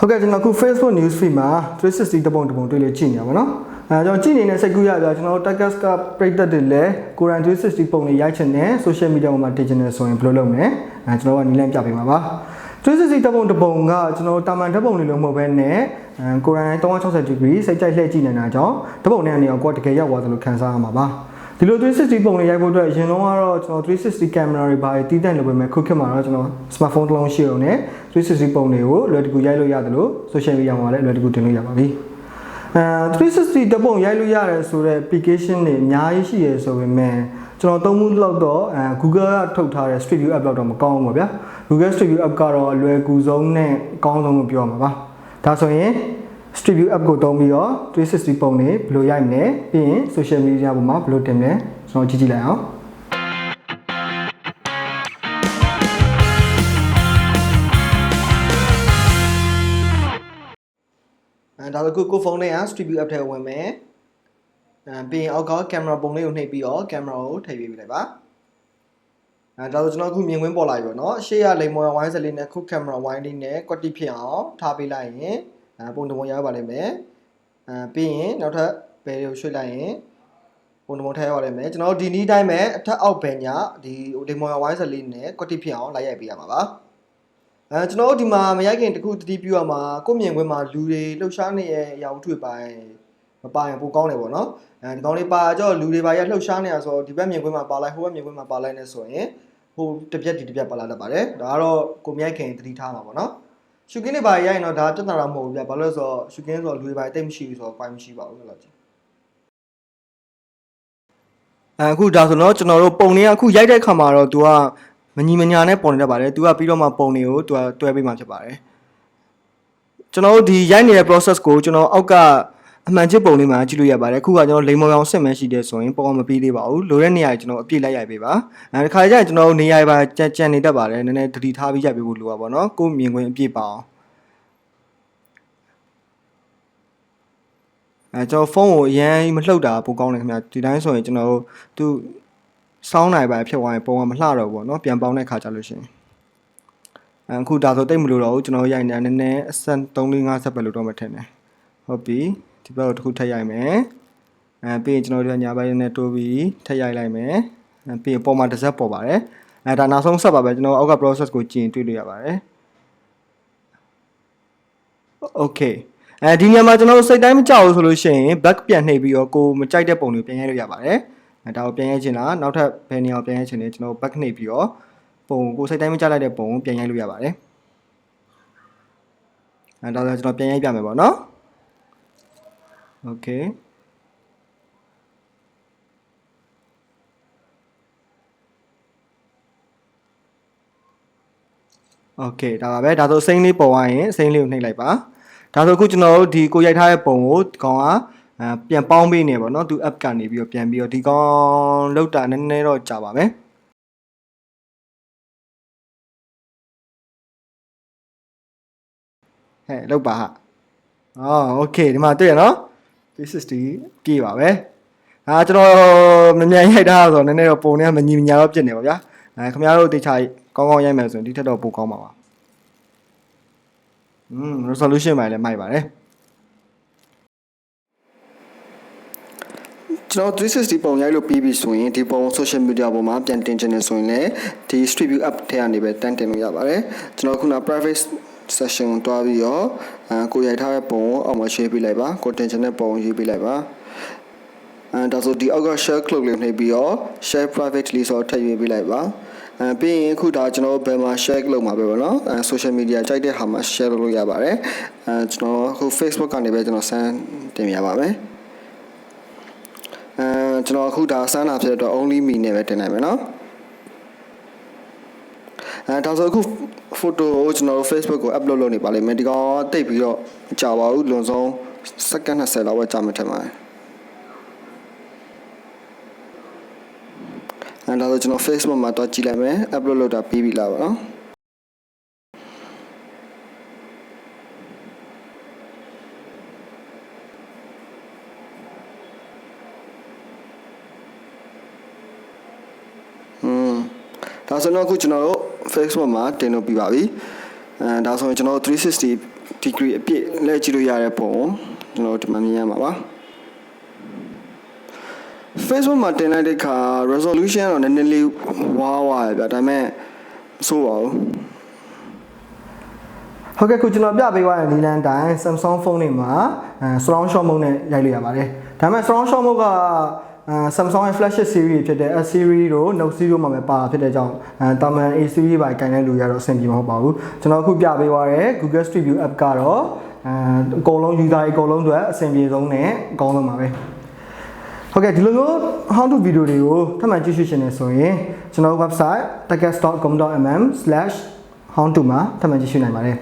ဟုတ်ကဲ့ကျွန်တော်အခု Facebook news feed မှာ360တပုံတပုံတွေ့လို့ကြည့်နေရပါတော့အဲကျွန်တော်ကြည့်နေတဲ့စိတ်ကူးရပြကျွန်တော် Takas ကပရိသတ်တွေလည်းကိုရန်360ပုံတွေရိုက်ချင်တယ် social media ပေါ်မှာတင်ချင်တယ်ဆိုရင်ဘယ်လိုလုပ်မလဲအဲကျွန်တော်ကနီးလန်းပြပေးမှာပါ360တပုံတပုံကကျွန်တော်တာမန်ဓာတ်ပုံတွေလုံးမဟုတ်ဘဲနဲ့အဲကိုရန်360 degree စိတ်ကြိုက်လှည့်ကြည့်နေတာကြောင့်ဓာတ်ပုံနဲ့အနေအောင်ကိုယ်တကယ်ရောက်သွားသလိုခံစားရမှာပါ ဒီလို360ပုံတွေရိုက်ဖို့အတွက်အရင်လုံးကတော့ကျွန်တော်360 camera တွေပါတီးတန့်လုပ်ပေးမယ်ခုခေတ်မှာတော့ကျွန်တော် smartphone တစ်လုံးရှိအောင်နဲ့360ပုံတွေကိုလွယ်တကူရိုက်လို့ရတယ်လို့ social media မှာလည်းလွယ်တကူတင်လို့ရပါပြီအဲ360တပုံရိုက်လို့ရတယ်ဆိုတော့ application တွေအများကြီးရှိရဆိုပေမဲ့ကျွန်တော်သုံးမှုလောက်တော့အဲ Google ကထုတ်ထားတဲ့ Street View app လောက်တော့မကောင်းဘူးပေါ့ဗျာ Google Street View app ကတော့အလွယ်ကူဆုံးနဲ့အကောင်းဆုံးလို့ပြောမှာပါဒါဆိုရင် Street View app ကိုတုံးပြီးတော့360ပုံတွေဘယ်လိုရိုက်မလဲပြီးရင် social media ပေါ်မှာဘယ်လိုတင်မလဲကျွန်တော်ကြည့်ကြည့်လိုက်အောင်အဲဒါဆိုခုကိုဖုန်းနဲ့က Street View app ထဲဝင်မယ်အဲပြီးရင်အောက်ကကင်မရာပုံလေးကိုနှိပ်ပြီးတော့ကင်မရာကိုထည့်ပေးပြလိုက်ပါအဲဒါဆိုကျွန်တော်အခုမြင်ကွင်းပေါ်လာပြီပေါ့နော်ရှေ့ကလိမ်မော်ဝိုင်းစလေးနဲ့ခုကင်မရာဝိုင်းလေးနဲ့ကွက်တိဖြစ်အောင်ထားပေးလိုက်ရင် အဲပုံတပုံရပါလိမ့်မယ်အဲပြီးရင်နောက်ထပ်ဘယ်လိုရွှေ့လိုက်ရင်ပုံတပုံထည့်ရပါလိမ့်မယ်ကျွန်တော်တို့ဒီနီးတိုင်းပဲအထက်အောက်ဘယ်ညာဒီလိမ်မော်ဝိုင်းစလေးနဲ့ကွက်တိဖြစ်အောင်လိုက်ရိုက်ပေးရမှာပါအဲကျွန်တော်တို့ဒီမှာမရိုက်ခင်တခုတတိပြုရမှာကိုယ့်မြင်ကွင်းမှာလူတွေလှုပ်ရှားနေရဲ့အရာဝတ္ထုတွေပိုင်းမပါရင်ပိုကောင်းတယ်ပေါ့နော်အဲဒီကောင်လေးပါကြောလူတွေပါရလှုပ်ရှားနေတာဆိုတော့ဒီဘက်မြင်ကွင်းမှာပါလိုက်ဟိုဘက်မြင်ကွင်းမှာပါလိုက်နေဆိုရင်ဟိုတစ်ပြက်ဒီတစ်ပြက်ပါလာတတ်ပါတယ်ဒါကတော့ကိုမြိုက်ခင်တတိထားမှာပေါ့နော် ရှုကင်းတွေပါရရင်တော့ဒါပြဿနာတော့မဟုတ်ဘူးပြဘာလို့လဲဆိုတော့ရှုကင်းဆိုတော့လူတွေပါတိတ်မရှိဘူးဆိုတော့ point မရှိပါဘူးလို့ကြည့်အခုဒါဆိုတော့ကျွန်တော်တို့ပုံတွေကအခုရိုက်တဲ့ခါမှာတော့ तू ကမညီမညာနဲ့ပုံနေတတ်ပါတယ် तू ကပြီးတော့မှပုံတွေကို तू ကတွဲပေးမှဖြစ်ပါတယ်ကျွန်တော်တို့ဒီရိုက်နေတဲ့ process ကိုကျွန်တော်အောက်က အမှန်ချစ်ပုံလေးမှာကြည့်လို့ရပါတယ်အခုကကျွန်တော်လိမ်မောင်အောင်စစ်မှန်းရှိတဲ့ဆိုရင်ပုံကမပြီးသေးပါဘူးလိုတဲ့နေရာကြီးကျွန်တော်အပြည့်လိုက်ရိုက်ပေးပါအဲဒီခါကျရင်ကျွန်တော်တို့နေရာပါကြံကြံနေတတ်ပါတယ်နည်းနည်းတတိထားပြီးရိုက်ပေးဖို့လိုပါပေါ့နော်ကိုယ်မြင်ကွင်းအပြည့်ပါအောင်အဲကျွန်တော်ဖုန်းကိုအရင်မလှုပ်တာပိုကောင်းတယ်ခင်ဗျဒီတိုင်းဆိုရင်ကျွန်တော်တို့သူစောင်းနိုင်ပါဖြစ်သွားရင်ပုံကမလှတော့ဘူးပေါ့နော်ပြန်ပေါင်းတဲ့ခါကြလို့ရှိရင်အခုဒါဆိုတိတ်မလို့တော့ဘူးကျွန်တော်ရိုက်နေတာနည်းနည်းအဆန်3 4 5ဆက်ပဲလို့တော့မထင်နဲ့ဟုတ်ပြီ ဒီဘက်ကိုတစ်ခုထပ်ရိုက်မယ်အဲပြီးရင်ကျွန်တော်တို့ညာဘက်နဲ့တိုးပြီးထပ်ရိုက်လိုက်မယ်အဲပြီးရင်ပုံမှာတစ်စက်ပေါ်ပါတယ်အဲဒါနောက်ဆုံးဆက်ပါပဲကျွန်တော်အောက်က process ကိုကြည့်ရင်တွေ့လို့ရပါတယ် okay အဲဒီညမှာကျွန်တော်တို့စိတ်တိုင်းမကြောက်ဘူးဆိုလို့ရှိရင် back ပြန်နှိပ်ပြီးတော့ကိုမကြိုက်တဲ့ပုံတွေပြန်ရိုက်လို့ရပါတယ်အဲဒါကိုပြန်ရိုက်ချင်တာနောက်ထပ်ဘယ်နေရာကိုပြန်ရိုက်ချင်လဲကျွန်တော် back နှိပ်ပြီးတော့ပုံကိုစိတ်တိုင်းမကြလိုက်တဲ့ပုံကိုပြန်ရိုက်လို့ရပါတယ်အဲဒါဆိုကျွန်တော်ပြန်ရိုက်ပြမယ်ပေါ့နော် Okay โอเคဒါပါပဲဒါဆိုစိမ့်လေးပေါ်သွားရင်စိမ့်လေးကိုနှိပ်လိုက်ပါဒါဆိုအခုကျွန်တော်တို့ဒီကိုရိုက်ထားတဲ့ပုံကိုဒီကောင်ကအဲပြန်ပေါင်းပေးနေပါတော့သူ app ကနေပြီးတော့ပြန်ပြီးတော့ဒီကောင်လောက်တာနည်းနည်းတော့ကြာပါမယ်ဟဲ့လောက်ပါဟာအော်โอเคဒီမှာတွေ့ရနော် 360ပြည့်ပါပဲအာကျွန်တော်မမြန်ရိုက်တာဆိုတော့နည်းနည်းတော့ပုံနဲ့မညီမညာတော့ပြစ်နေပါဗျာအဲခင်ဗျားတို့တေချာကောင်းကောင်းရိုက်မယ်ဆိုရင်ဒီထက်တော့ပိုကောင်းပါပါอืม resolution ပိုင်းလည်းမိုက်ပါတယ်ကျွန်တော်360ပုံရိုက်လို့ပြီးပြီဆိုရင်ဒီပုံ social media ပေါ်မှာပြန်တင်ချင်တယ်ဆိုရင်လည်းဒီ Street View app ထဲကနေပဲတန်းတင်လို့ရပါတယ်ကျွန်တော်ခုန private session ကိုတွားပြီးတော့အဲကိုရိုက်ထားတဲ့ပုံကိုအောက်မှာ share ပေးလိုက်ပါကိုတင်ချင်တဲ့ပုံကိုရေးပေးလိုက်ပါအဲဒါဆိုဒီအောက်က share clock လေးနှိပ်ပြီးတော့ share privately ဆိုတော့ထည့်ရွေးပေးလိုက်ပါအဲပြီးရင်အခုဒါကျွန်တော်ဘယ်မှာ share လုပ်မှာပဲပေါ့နော်အဲ social media ကြိုက်တဲ့ဟာမှာ share လုပ်လို့ရပါတယ်အဲကျွန်တော်အခု Facebook ကနေပဲကျွန်တော် send တင်ပြပါမယ်အဲကျွန်တော်အခုဒါစမ်းလာဖြစ်တဲ့အတွက် only me နဲ့ပဲတင်နိုင်မယ်နော် အဲဒါဆိုအခု photo ကိုကျွန်တော်တို့ Facebook ကို upload လုပ်နေပါလိမ့်မယ်ဒီကောင်ကတိတ်ပြီးတော့မကြပါဘူးလွန်ဆုံးစက္ကန့်20လောက်ပဲကြာမှထင်ပါတယ်အဲဒါဆိုကျွန်တော် Facebook မှာတွားကြည့်လိုက်မယ် upload လုပ်တာပြီးပြီလားပေါ့နော်อืมဒါဆိုတော့အခုကျွန်တော်တို့ Facebook မှာတင်လို့ပြီးပါပြီအဲဒါဆိုရင်ကျွန်တော်တို့360 degree အပြည့်လဲကြည့်လို့ရတဲ့ပုံကိုကျွန်တော်တို့ဒီမှာမြင်ရမှာပါ Facebook မှာတင်လိုက်တဲ့အခါ resolution ကတော့နည်းနည်းလေးဝါးဝါးရဗျာဒါပေမဲ့မဆိုးပါဘူးဟုတ်ကဲ့ခုကျွန်တော်ပြပေးသွားတဲ့နီလန်တိုင်း Samsung ဖုန်းတွေမှာအဲ surround shot mode နဲ့ရိုက်လို့ရပါတယ်ဒါပေမဲ့ surround shot mode ကအဲ Samsung ရဲ့ flagship series ဖြစ်တဲ့ S series တို့ Note series မှာပဲပါဖြစ်တဲ့ကြောင့်အဲတာမန် A series ပါကင်တဲ့လူရတော့အဆင်ပြေမှာမဟုတ်ပါဘူးကျွန်တော်အခုပြပေးသွားတဲ့ Google Street View app ကတော့အဲအကုန်လုံး user တွေအကုန်လုံးအတွက်အဆင်ပြေဆုံးနဲ့အကောင်းဆုံးပါပဲဟုတ်ကဲ့ဒီလိုမျိုး how to video တွေကိုထပ်မံကြည့်ရှုရှင်နေဆိုရင်ကျွန်တော် website techcast.com.mm/how to မှာထပ်မံကြည့်ရှုနိုင်ပါတယ်